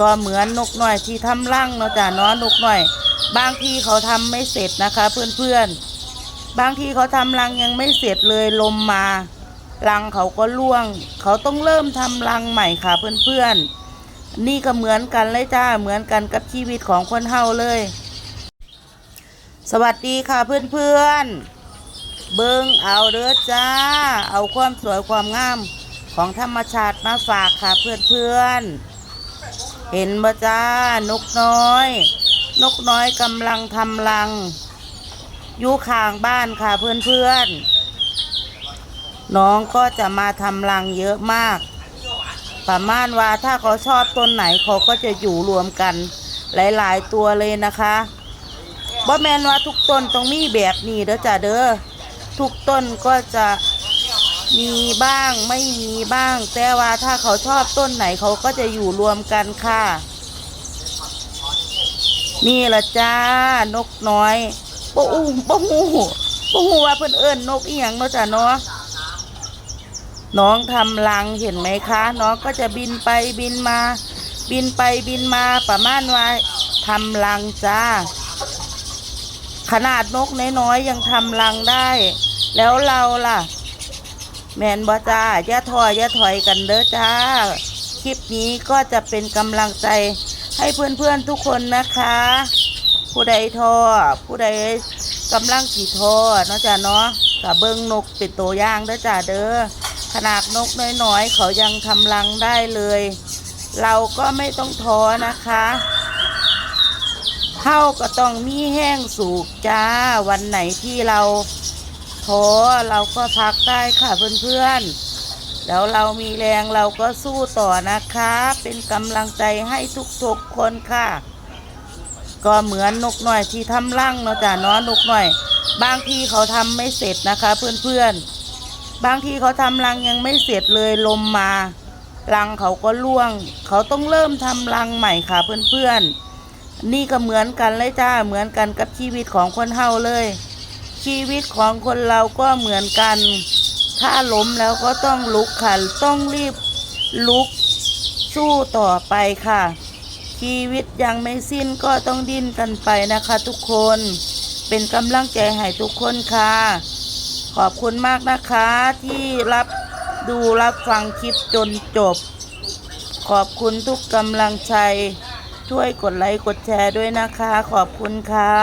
ก็เหมือนนกหน่อยที่ทำรังเนาะจ้ะเนาะนกหน่อย บางทีเขาทำไม่เสร็จนะคะ เพื่อนๆ บางทีเขาทำรังยังไม่เสร็จเลยลมมารังเขาก็ร่วง เขาต้องเริ่มทำรังใหม่ค่ะเพื่อนๆ นี่ก็เหมือนกันเลยจ้าเหมือนกันกับชีวิตของคนเฮาเลย สวัสดีค่ะเพื่อนๆ เบิ้งเอาเด้อจ้า เอาความสวยความงามของธรรมชาติมาฝากค่ะเพื่อนๆ เห็นบ่จ้านกน้อย นกน้อยกำลังทำรังอยู่ข้างบ้านค่ะเพื่อนๆ น้องก็จะมาทำรังเยอะมาก ประมาณว่าถ้าเขาชอบต้นไหนเขาก็จะอยู่รวมกัน หลายๆตัวเลยนะคะบ่แมนว่าทุกต้นต้องมีแบบนี้เด้อจ้ะเด้อทุกต้นก็จะ มีบ้างไม่มีบ้าง แต่ว่าถ้าเขาชอบต้นไหนเขาก็จะอยู่รวมกันค่ะ นี่ละจ้านกน้อยบ่อู้บ่ฮู้บ่ฮู้ว่าเพิ่นเอิ้นนกอียงเนาะจ้ะเนาะน้องทำรังเห็นไหมคะ น้องก็จะบินไปบินมา บินไปบินมาประมาณว่าทำรังจ้า ขนาดนกน้อยๆยังทำรังได้ แล้วเราล่ะ แมนบ่จ้าอย่าถอยอย่าถอยกันเด้อจ้า คลิปนี้ก็จะเป็นกำลังใจให้เพื่อนๆทุกคนนะคะ ผู้ใดท้อผู้ใดกำลังขี่ท้อเนาะจ้าเนาะกับเบิ้งนกเป็นตัวย่างเด้อจ้าเด้อขนาดนกน้อยๆ เขายังทำรังได้เลย เราก็ไม่ต้องท้อนะคะเท่าก็ต้องมีแห้งสูบจ้าวันไหนที่เรา เราก็พักได้ค่ะเพื่อนๆ แล้วเรามีแรงเราก็สู้ต่อนะคะ เป็นกำลังใจให้ทุกๆคนค่ะ ก็เหมือนนกหน่อยที่ทำรังเนาะจ้ะเนาะนกหน่อย บางทีเขาทำไม่เสร็จนะคะ เพื่อนๆ บางทีเขาทำรังยังไม่เสร็จเลยลมมารังเขาก็ร่วง เขาต้องเริ่มทำรังใหม่ค่ะเพื่อนๆ นี่ก็เหมือนกันเลยจ้าเหมือนกันกับชีวิตของคนเฮาเลย ชีวิตของคนเราก็เหมือนกัน ถ้าล้มแล้วก็ต้องลุกค่ะ ต้องรีบลุกสู้ต่อไปค่ะ ชีวิตยังไม่สิ้นก็ต้องดิ้นกันไปนะคะทุกคน เป็นกำลังใจให้ทุกคนค่ะ ขอบคุณมากนะคะที่รับดูรับฟังคลิปจนจบ ขอบคุณทุกกำลังใจ ช่วยกดไลค์กดแชร์ด้วยนะคะ ขอบคุณค่ะ